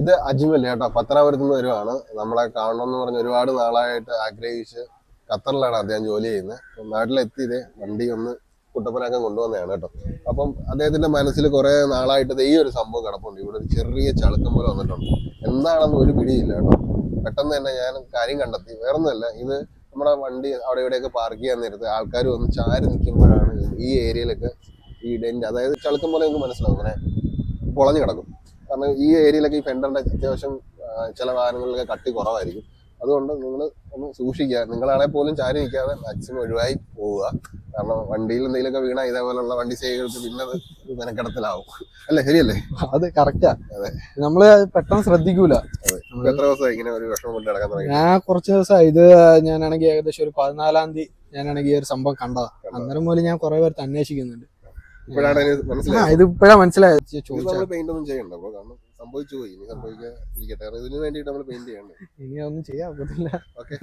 ഇത് അജ്മൽ കേട്ടോ. പത്തനാപുരത്ത് നിന്ന് വരുവാണ്. നമ്മളെ കാണണമെന്ന് പറഞ്ഞ് ഒരുപാട് നാളായിട്ട് ആഗ്രഹിച്ച് ഖത്തറിലാണ് അദ്ദേഹം ജോലി ചെയ്യുന്നത്. നാട്ടിലെത്തിയത് വണ്ടി ഒന്ന് കുട്ടപ്പനാക്കം കൊണ്ടുവന്നതാണ് കേട്ടോ. അപ്പം അദ്ദേഹത്തിന്റെ മനസ്സിൽ കുറെ നാളായിട്ട് ഈ ഒരു സംഭവം കിടപ്പുണ്ട്. ഇവിടെ ഒരു ചെറിയ ചളുക്കം പോലെ വന്നിട്ടുണ്ട്. എന്താണെന്ന് ഒരു പിടിയില്ല കേട്ടോ. പെട്ടെന്ന് തന്നെ ഞാൻ കാര്യം കണ്ടെത്തി. വേറൊന്നുമല്ല ഇത് നമ്മുടെ വണ്ടി അവിടെ ഇവിടെയൊക്കെ പാർക്ക് ചെയ്യാൻ നേരത്ത് ആൾക്കാർ വന്ന് ചാരി നിൽക്കുമ്പോഴാണ് ഈ ഏരിയയിലൊക്കെ ഈ ഡെന്റ് അതായത് ചളുക്കം പോലെ നിങ്ങൾക്ക് മനസ്സിലാവും അങ്ങനെ പൊളഞ്ഞു കിടക്കും. കാരണം ഈ ഏരിയയിലൊക്കെ ഈ ഫെൻഡറിന്റെ അത്യാവശ്യം ചില വാഹനങ്ങളിലൊക്കെ കട്ടി കുറവായിരിക്കും. അതുകൊണ്ട് നിങ്ങൾ ഒന്ന് സൂക്ഷിക്കുക. നിങ്ങളാണെ പോലും ചാരി നിൽക്കാതെ മാക്സിമം ഒഴിവായി പോവുക. കാരണം വണ്ടിയിൽ എന്തെങ്കിലുമൊക്കെ വീണ ഇതേപോലുള്ള വണ്ടി സേവകൾക്ക് പിന്നെ അത് മെനക്കെടത്തിലാവും. അല്ലേ? ശരിയല്ലേ? അത് കറക്റ്റാ അതെ. നമ്മൾ പെട്ടെന്ന് ശ്രദ്ധിക്കൂല. എത്ര ദിവസമായി ഇങ്ങനെ ഒരു വിഷമം കൊണ്ട് നടക്കാൻ തുടങ്ങി? ഞാൻ കുറച്ച് ദിവസമായി. ഇത് ഞാനാണെങ്കിൽ ഏകദേശം ഒരു പതിനാലാം തീയതി ഞാനാണെങ്കിൽ ഈ ഒരു സംഭവം കണ്ടതാ. അന്നേരം പോലും ഞാൻ കുറെ പേർക്ക് അന്വേഷിക്കുന്നുണ്ട്. ഇപ്പോഴാണ് മനസ്സിലായത്. ഇത് ഇപ്പഴാ മനസ്സിലായത്. പെയിന്റ് ഒന്നും ചെയ്യണ്ട കാരണം സംഭവിച്ചു പോയി ഇനി ഇതിന് വേണ്ടിയിട്ട് നമ്മൾ പെയിന്റ് ചെയ്യണ്ടേ? ഇനി ഒന്നും ചെയ്യാൻ പറ്റില്ല ഓക്കെ